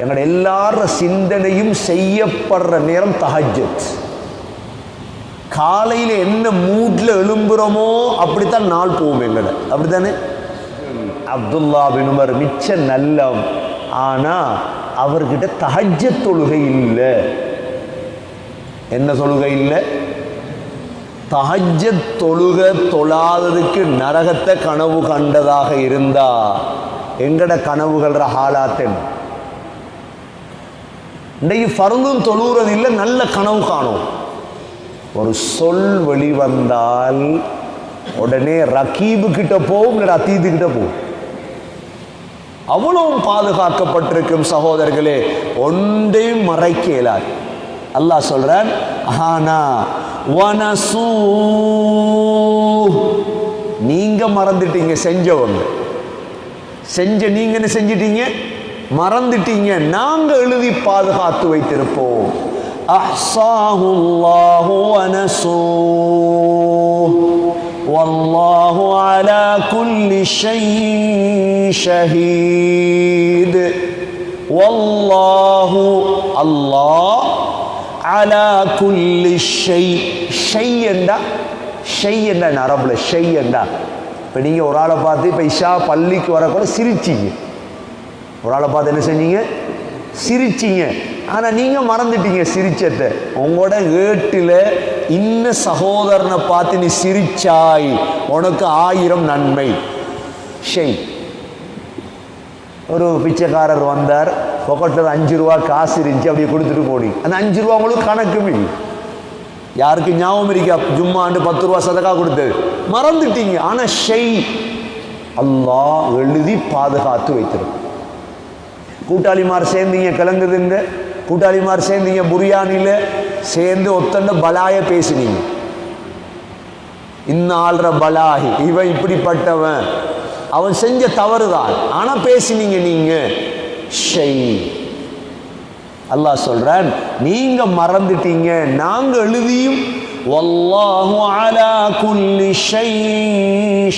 எங்களோட எல்லார சிந்தனையும் செய்யப்படுற நேரம் தஹஜத் காலையில் என்ன மூட்ல எழும்புறோமோ அப்படித்தான் நாள் போகும் எங்களை அப்படித்தானே? அப்துல்லா பின் மிச்ச நல்லம். ஆனா அவர்கிட்ட தஹஜ தொழுகை இல்லை. என்ன தொழுகை இல்லை? தஹஜ தொழுக தொழாததுக்கு நரகத்தை கனவு கண்டதாக இருந்தா எங்கட கனவுகள்ற ஹாலாத்தன்? இன்றைக்கு பருந்தும் தொழுகிறது இல்லை நல்ல கனவு காணும். ஒரு சொல் வெளிவந்தால் உடனே ரகீபு கிட்ட போகும் இல்லை அத்தீது கிட்ட போகும். அவ்வளவும் பாதுகாக்கப்பட்டிருக்கும் சகோதரர்களே ஒன்றையும் மறைக்க இயலாது. அல்லாஹ் சொல்றான் ஆனா வனசூ நீங்க மறந்துட்டீங்க செஞ்சவங்க செஞ்ச நீங்க என்ன செஞ்சிட்டீங்க? மறந்துட்டீங்க. நாங்க எழுதி பாதுகாத்து வைத்திருப்போம். அஹ்சாஹுல்லாஹு அனசூ வல்லாஹு அலா குல்லி ஷஹீத். வல்லாஹு அல்லாஹ் அலா குல்லி ஷெய் ஷெய் என்றா? ஷெய் என்றா நரபுல ஷெய் என்றா? இப்போ நீங்கள் ஒரு ஆளை பார்த்து இப்போ இஷா பள்ளிக்கு வரக்கூட சிரிச்சிங்க. ஒரு ஆளை பார்த்து என்ன செஞ்சீங்க? சிரிச்சிங்க. ஆனால் நீங்கள் மறந்துட்டீங்க சிரிச்சத்தை உங்களோட ஏட்டில் இன்ன சகோதரனை பார்த்து நீ சிரிச்சாய். உனக்கு ஆயிரம் நன்மை. ஷெய். ஒரு பிச்சைக்காரர் வந்தார். பொக்கட்டில் அஞ்சு ரூபா காசு இருந்துச்சு அப்படியே கொடுத்துட்டு போனீங்க. அந்த அஞ்சு ரூபா உங்களுக்கு கணக்கும் இல்லை. யாருக்கு ஞாபகம் இருக்கா? ஜும்மாண்டு பத்து ரூபா சதக்கா கொடுத்தது. மறந்துட்டீங்க. ஆனால் ஷெய் அல்லாஹ் எழுதி பாதுகாத்து வைத்திருக்கும். கூட்டாளிமார் சேர்ந்தீங்க கலந்ததுங்க கூட்டாளிமார் சேர்ந்தீங்க புரியானியில் சேர்ந்து ஒத்தண்ட பலாய பேசினீங்க. இன்ன ஆள்ற பலாஹி இவன் இப்படிப்பட்டவன். அவன் செஞ்ச தவறு தான் ஆனால் பேசினீங்க நீங்க. ஷை. அல்லாஹ் சொல்றான் நீங்க மறந்துட்டீங்க நாங்க எழுதியும் வல்லாஹு அலா குல்லி ஷை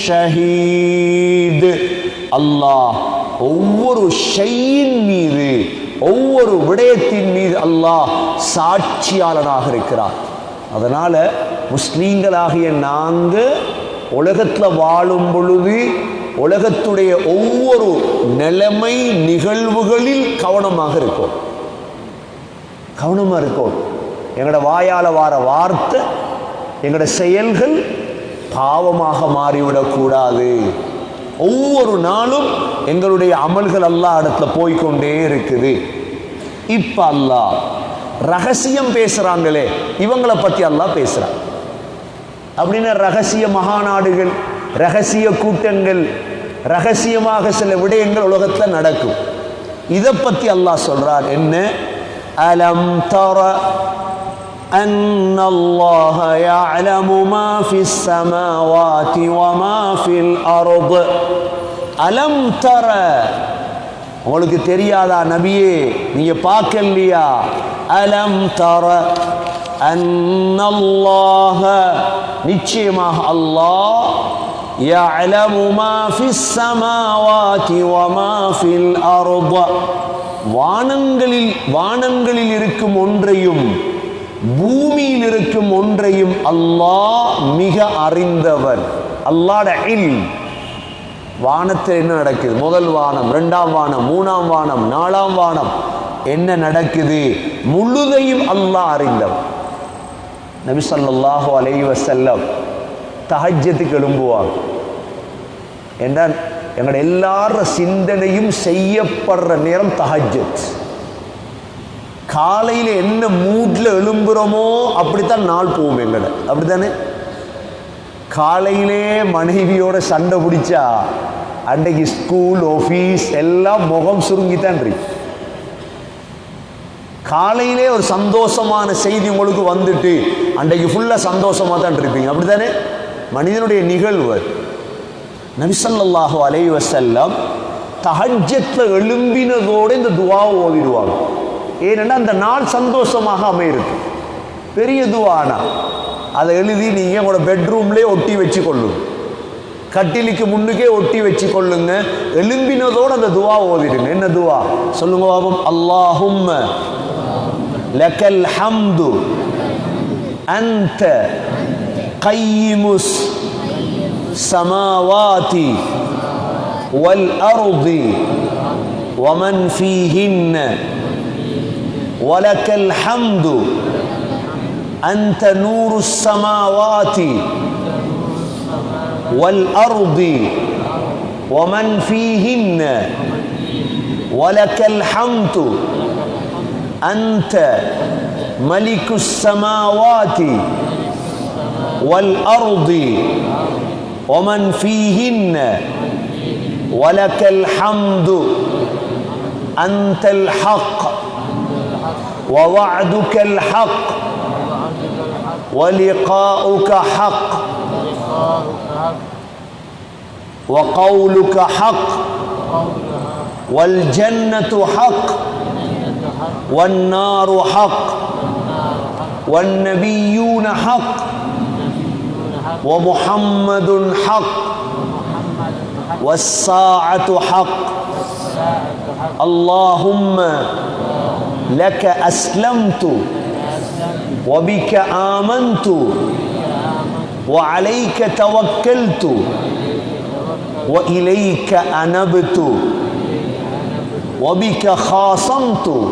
ஷஹீத். அல்லாஹ் ஒவ்வொரு ஷையின் மீது ஒவ்வொரு விடயத்தின் மீது அல்லாஹ் சாட்சியாளனாக இருக்கிறார். அதனால் முஸ்லீம்களாகிய நாங்கள் உலகத்தில் வாழும் பொழுது உலகத்துடைய ஒவ்வொரு நிலைமை நிகழ்வுகளில் கவனமாக இருக்கும். கவனமாக இருக்கும். எங்களோட வாயால் வார வார்த்தை எங்களோட செயல்கள் பாவமாக மாறிவிடக்கூடாது. ஒவ்வொரு நாளும் எங்களுடைய அமல்கள் அல்லா இடத்துல போய்க்கொண்டே இருக்குது. இப்ப அல்லாஹ் ரகசியம் பேசுறாங்களே இவங்களை பத்தி அல்லாஹ் பேசுறான். அப்படின்னா ரகசிய மகாநாடுகள் ரகசிய கூட்டங்கள் ரகசியமாக சில விடயங்கள் உலகத்தில் நடக்கும். இதை பத்தி அல்லாஹ் சொல்றார் என்ன? அலம் தர أن الله يعلم ما في السماوات وما في الأرض அலம் தர உங்களுக்கு தெரியாதா நபியே நீங்க பார்க்கலையா அலம் தர அன்னல்லாஹ நிச்சயமாக அல்லாஹ் يعلم ما في السماوات وما في الأرض வானங்களில் வானங்களில் இருக்கும் ஒன்றையும் பூமியில் இருக்கும் ஒன்றையும் அல்லாஹ் மிக அறிந்தவர் அல்லாட இல். வானத்தில் என்ன நடக்குது? முதல் வானம் இரண்டாம் வானம் மூணாம் வானம் நாலாம் வானம். என்ன நடக்குது? முழுதையும் அல்லாஹ் அறிந்தவன். நபி ஸல்லல்லாஹு அலைஹி வசல்லம் தஹஜத்துக்கு எழும்புவாங்க. என்றால் எங்களோட எல்லார சிந்தனையும் செய்யப்படுற நேரம் தஹஜ்ஜத். காலையில் என்ன மூட்டில் எழும்புறோமோ அப்படித்தான் நாள் போகும் எங்களை. அப்படித்தானே? காலையிலே மனைவியோட சண்டை பிடிச்சா அன்றைக்கு ஸ்கூல் ஆஃபீஸ் எல்லாம் முகம் சுருங்கித்தான் இருக்கு. காலையிலே ஒரு சந்தோஷமான செய்தி உங்களுக்கு வந்துட்டு அன்றைக்கு ஃபுல்லாக சந்தோஷமாக தான் இருப்பீங்க. அப்படித்தானே? மனிதனுடைய நிகழ்வு. அது. நபிசல்லாஹு அலை தஹஜத்தில் எழும்பினதோடு இந்த துவாவை ஓதிடுவாங்க. ஏனென்னா அந்த நாள் சந்தோஷமாக அமையிருக்கு பெரிய துவானா அதை எழுதி நீங்கள் உங்களோட பெட்ரூம்லேயே ஒட்டி வச்சு கொள்ளும் கட்டிலுக்கு முன்னுக்கே ஒட்டி வச்சு கொள்ளுங்க எலும்பினதோடு அந்த துவா ஓதிடுங்க என்ன துவா சொல்லுங்க பாபம் அல்லாஹும்ம லக்கல் ஹம்து அன்த கையிமுஸ் சமாவாதி والأرض ومن فيهن ولك الحمد أنت نور السماوات والأرض ومن فيهن ولك الحمد أنت ملك السماوات والأرض ومن فيهن ولك الحمد أنت الحق ووعدك الحق ولقاؤك حق وقولك حق والجنة حق والنار حق والنبيون حق ومحمد حق والساعة حق اللهم لك أسلمت وبك آمنت وعليك توكلت وإليك أنبت وبك خاصمت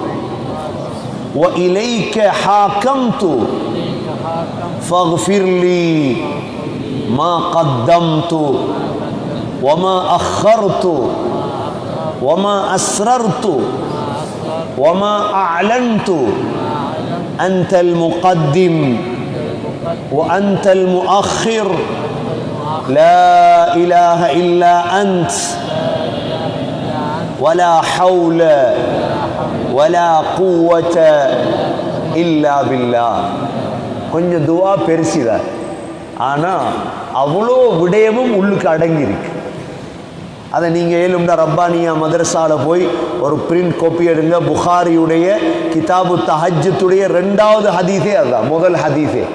وإليك حاكمت فاغفر لي ما قدمت وما أخرت وما أسررت وما أعلنت أنت المقدم وأنت المؤخر لا إله إلا أنت ولا حول ولا قوة إلا بالله கொஞ்சம் துவா பெருசுதான் ஆனால் அவ்வளோ விடயமும் உள்ளுக்கு அடங்கியிருக்கு அதை நீங்கள் ஏழும்டா ரப்பானியா மதரசாவில் போய் ஒரு பிரிண்ட் காப்பி எடுங்க. புகாரியுடைய கிதாபு தஹஜத்துடைய ரெண்டாவது ஹதீஸே அதுதான். முதல் ஹதீஸே.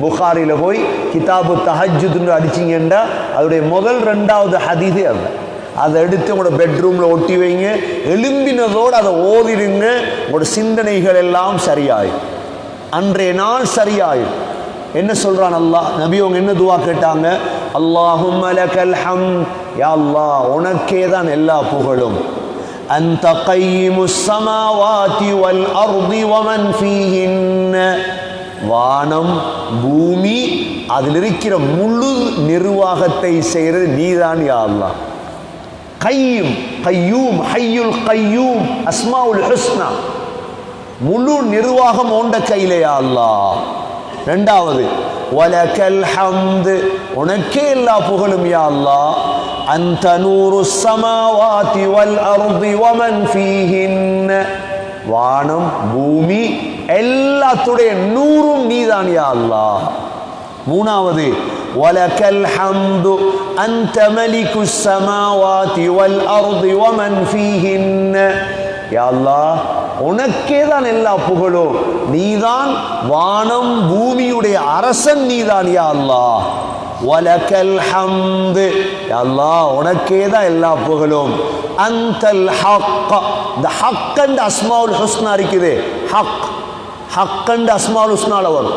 புகாரியில் போய் கிதாபு தஹஜுன்னு அடிச்சிங்கன்னா அதோடைய முதல் ரெண்டாவது ஹதீஸே அதுதான். அதை எடுத்து உங்களோட பெட்ரூமில் ஒட்டி வைங்க. எழும்பினதோடு அதை ஓதிடுங்க. உங்களோட சிந்தனைகள் எல்லாம் சரியாயும் அன்றைய நாள் சரியாயும் என்ன சொல்கிறான் அல்லாஹ்? நபி அவங்க என்ன துவா கேட்டாங்க? அல்லாஹும் லக்கல் ஹம் யா உனக்கே தான் எல்லா புகழும். அந்த கையிமு சமாவாதி வல் அருதி வமன் ஃபீஹின்ன. வானம் பூமி அதில் இருக்கிற முழு நிர்வாகத்தை செய்கிறது நீதான் யா அல்லா கையும் கையூம் ஹையுல் கையூம் அஸ்மாவுல் ஹுஸ்னா. முழு நிர்வாகம் ஓண்ட கையிலேயா அல்லா ரெண்டாவது வலக்கல் ஹம்து உனக்கே எல்லா புகழும் யா அல்லாஹ் அந்த நூறு சமாவாதி வல் அர்தி வமன் ஃபீஹின்ன வானம் பூமி எல்லாத்துடைய நூறும் நீதான் யா அல்லாஹ் மூணாவது வலக்கல் ஹம்து அந்த மலிகு சமாவாதி வல் அர்தி வமன் யாழ்லா உனக்கே தான் எல்லா புகழும். நீதான் வானம் பூமியுடைய அரசன் நீதான் யா அல்லாஹ். வலக்கல் ஹம்து. யா உனக்கே தான் எல்லா புகழும். அந்தல் ஹக்க. இந்த ஹக் அண்ட் அஸ்மாவுல் ஹுஸ்னா இருக்குது. ஹக். ஹக் அண்ட் அஸ்மாவுல் ஹுஸ்னால வரும்.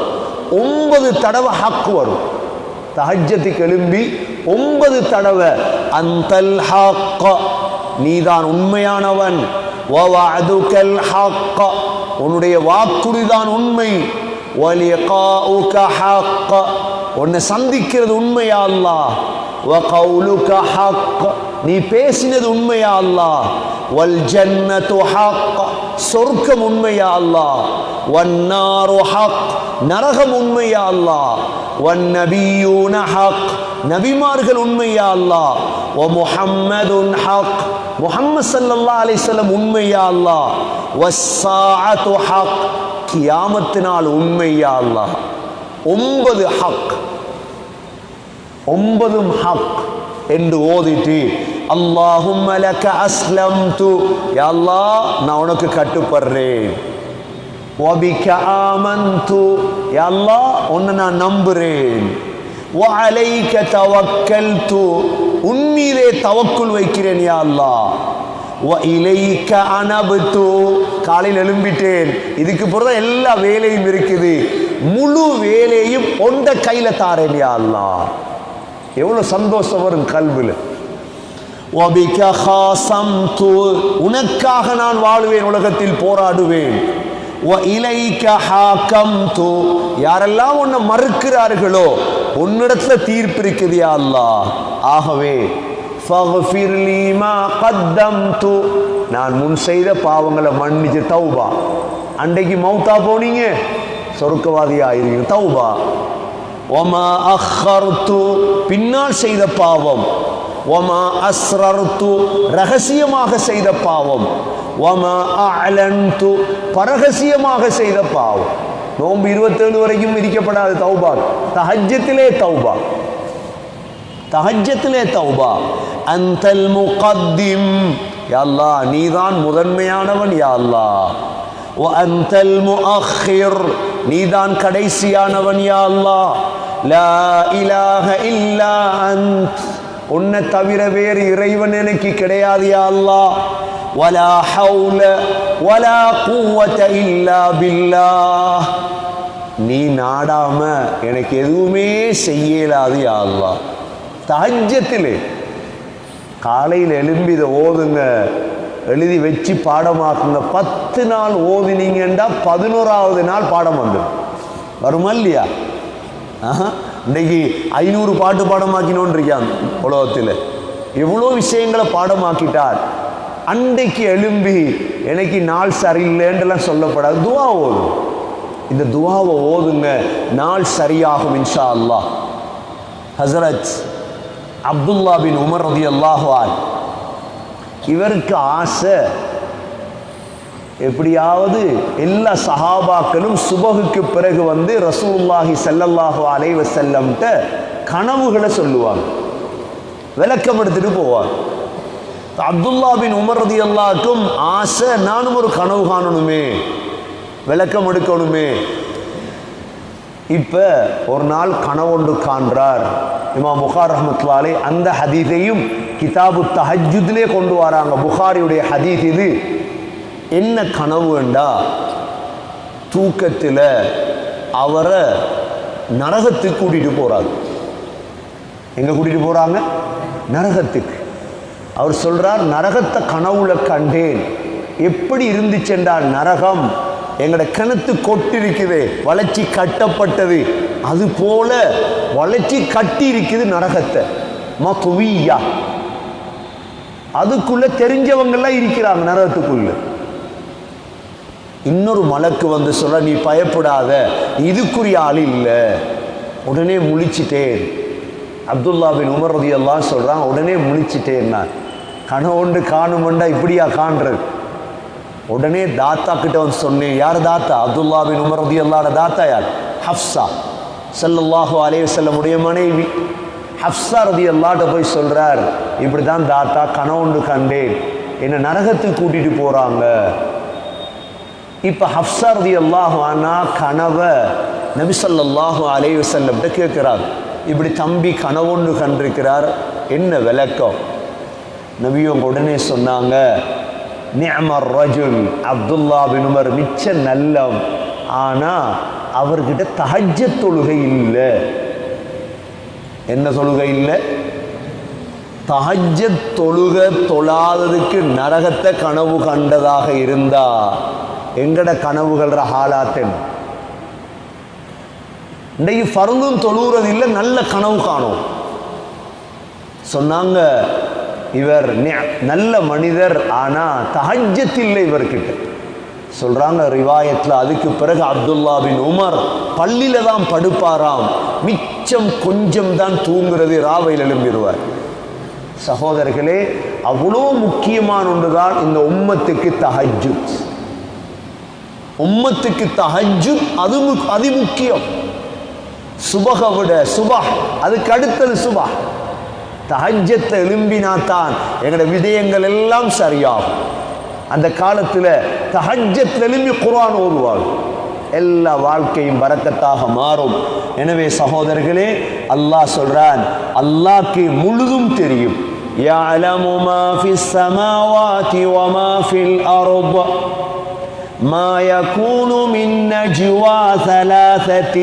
ஒன்பது தடவை ஹக் வரும். தஹஜத்துக்கு எழும்பி ஒன்பது தடவை அந்தல் ஹக்க. நீதான் உண்மையானவன். உன்னுடைய வாக்குறுதிதான் உண்மை. உன்னை சந்திக்கிறது உண்மையா அல்லா ஹக்க. நீ பேசினது உண்மையா அல்லா வல் ஜன்னத்து சொர்க்கம் உண்மையா அல்லா வன்னாரு ஹக். நரகம் உண்மையா அல்லாஹ். வன்னபியூன ஹக். நபிமார்கள் உண்மையா அல்லாஹ். ஓ முஹம்மதுன் ஹக். முஹம்மது ஸல்லல்லாஹு அலைஹி வஸல்லம் உண்மையா அல்லா வஸ்ஸாஅத்து ஹக். கியாமத்தினால் உண்மையா அல்லாஹ். ஒன்பது ஹக். ஒன்பதும் ஹக் என்று ஓதிட்டு அல்லாஹும் அஸ்லம் து யா அல்லாஹ் நான் உனக்கு கட்டுப்படுறேன். ஒபிக்க ஆமந்து அல்லா உன்னை நான் நம்புகிறேன் வலைக்க தவக்கல் தூ உன்மீதே தவக்குள் வைக்கிறேன் யா அல்லா இலைக்க அனபுத்து காலையில் எழும்பிட்டேன். இதுக்கு பிறகு எல்லா வேலையும் இருக்குது. முழு வேலையும் ஒன்ற கையில் தாரேன் யா அல்லா எவ்வளோ சந்தோஷம் வரும் கல்வியில் உனக்காக நான் வாழ்வேன் உலகத்தில் போராடுவேன். து யாரெல்லாம் உன்னை மறுக்கிறார்களோ உன்னிடத்துல தீர்ப்பு இருக்குதியா அல்லா ஆகவே நான் முன் செய்த பாவங்களை மன்னிச்சு தௌபா. அன்றைக்கு மௌத்தா போனீங்க சொர்க்கவாதி ஆயிருங்க தௌபா. ஒமா அஹர்த்து பின்னால் செய்த பாவம். ஒமா அஸ்ரர்த்து ரகசியமாக செய்த பாவம். பரகசியமாக செய்த பாவம். நோன்பு இருபத்தேழு வரைக்கும் விதிக்கப்படாது தௌபா. தஹஜ்ஜத்திலே தௌபா. தஹஜ்ஜத்திலே தௌபா. அந்தல் முகத்திம். யா அல்லாஹ் நீதான் முதன்மையானவன் யா வ அந்தல் முஅக்கிர் நீதான் கடைசியானவன் யா அல்லாஹ் லா இலாஹ இல்லா அன்த் உன்னை தவிர வேறு இறைவன் எனக்கு கிடையாது யா ولا வலா ولا வலா إلا بالله. நீ நாடாம எனக்கு எதுவுமே செய்யலாது யா அல்லாஹ். காலையில் எழும்பி இதை ஓதுங்க எழுதி வச்சு பாடமாக்குங்க. பத்து நாள் ஓதுனீங்கன்னா பதினோராவது நாள் பாடம் வந்துடும். வருமா இல்லையா? ஆஹா. இன்னைக்கு ஐநூறு பாட்டு பாடமாக்கினோன்னு இருக்கான் உலகத்தில். எவ்வளோ விஷயங்களை பாடமாக்கிட்டார். அன்றைக்கு எழும்பி எனக்கு நாள் சரியில்லைன்றெல்லாம் சொல்லப்படாது. துவா ஓதும் இந்த துவாவை ஓதுங்க. நாள் சரியாகும் இன்ஷா அல்லா ஹசரத் அப்துல்லா பின் உமர் ரதி அல்லாஹால் இவருக்கு ஆசை எப்படியாவது எல்லா சஹாபாக்களும் சுபகுக்கு பிறகு வந்து ரசூல்லாஹி செல்லல்லாஹு அலைவ செல்லம்ட்ட கனவுகளை சொல்லுவாங்க. விளக்கம் எடுத்துட்டு போவாங்க. அப்துல்லா பின் உமர் அல்லாக்கும் ஆசை நானும் ஒரு கனவு காணணுமே விளக்கம் எடுக்கணுமே. இப்ப ஒரு நாள் கனவொன்று காண்றார் இமா புகார் ரஹமத்துல்லாலே. அந்த ஹதீஸையும் கிதாபு தஹஜுதிலே கொண்டு வராங்க. புகாரியுடைய ஹதீஸ் இது. என்ன கனவு வேண்டா தூக்கத்தில் அவரை நரகத்துக்கு கூட்டிட்டு போறாங்க. எங்க கூட்டிட்டு போறாங்க? நரகத்துக்கு. அவர் சொல்றார் நரகத்தை கனவுல கண்டேன். எப்படி இருந்துச்சென்றால் நரகம் எங்களோட கிணத்து கொட்டிருக்குது வளர்ச்சி கட்டப்பட்டது. அது போல வளர்ச்சி கட்டி இருக்குது நரகத்தை. மதுவியா அதுக்குள்ள தெரிஞ்சவங்கெல்லாம் இருக்கிறாங்க நரகத்துக்குள்ள. இன்னொரு மலக்கு வந்து சொல்ல நீ பயப்படாத இதுக்குரிய ஆள் இல்லை. உடனே முழிச்சிட்டேன். அப்துல்லா பின் உமர் ரதியெல்லாம் சொல்கிறான் சொல்றான் உடனே முழிச்சிட்டேன் நான். கனவுண்டு காணுமெண்டா இப்படியா காண்றது? உடனே தாத்தா கிட்ட வந்து சொன்னேன் யார் தாத்தா? அப்துல்லா பின் உமர் ரதி அல்லாட தாத்தா யார்? ஹப்சா செல்லல்லாஹோ அலைஹி செல்ல உடைய மனைவி. ஹப்சா ரதி அல்லாட்ட போய் சொல்றார் இப்படி தான் தாத்தா கனவுண்டு கண்டேன். என்னை நரகத்துக்கு கூட்டிட்டு போறாங்க. இப்போ ஹப்சா ரதி அல்லாஹு ஆனா கனவை நபிசல்லாஹு ஸல்லல்லாஹு அலைஹி கேட்கிறார் இப்படி தம்பி கனவொன்று கண்டிருக்கிறார் என்ன விளக்கம்? நபியும் உடனே சொன்னாங்க நியமர் ரஜுல் அப்துல்லா பின் உமர் மிச்ச நல்லம். ஆனா அவர்கிட்ட தகஜ தொழுகை இல்லை. என்ன தொழுகை இல்லை? தகஜ தொழுக தொழாததுக்கு நரகத்தை கனவு கண்டதாக இருந்தா எங்கட கனவுகள்ற ஹாலாத்தன் இன்றைக்கு ஃபருந்தும் தொழுகிறது இல்லை நல்ல கனவு காணும். சொன்னாங்க இவர் நல்ல மனிதர் ஆனா தஹஜ்ஜத் இல்லை இவர்கிட்ட. சொல்றாங்க ரிவாயத்துல அதுக்கு பிறகு அப்துல்லா பின் உமர் பள்ளியில தான் படுப்பாராம். மிச்சம் கொஞ்சம் தான் தூங்குறது ராவையில் எழும்பிடுவார் சகோதரர்களே அவ்வளோ முக்கியமான ஒன்றுதான் இந்த உம்மத்துக்கு தஹஜ்ஜுத் உம்மத்துக்கு தஹஜ்ஜுத் அது அதிமுக்கியம் சுபக விட சுபா அதுக்கு அடுத்தது சுபா. தஹஜ்ஜத்தை எழும்பினாத்தான் எங்களோட விடயங்கள் எல்லாம் சரியாகும் அந்த காலத்தில் தஹஜ்ஜத் எழும்பி குர்ஆன் ஓதுவாங்க எல்லா வாழ்க்கையும் பறக்கத்தாக மாறும் எனவே சகோதரர்களே அல்லாஹ் சொல்றான் அல்லாஹ்க்கு முழுதும் தெரியும் يعلم ما في السماوات وما في الأرض ما يكون من نجوى ثلاثة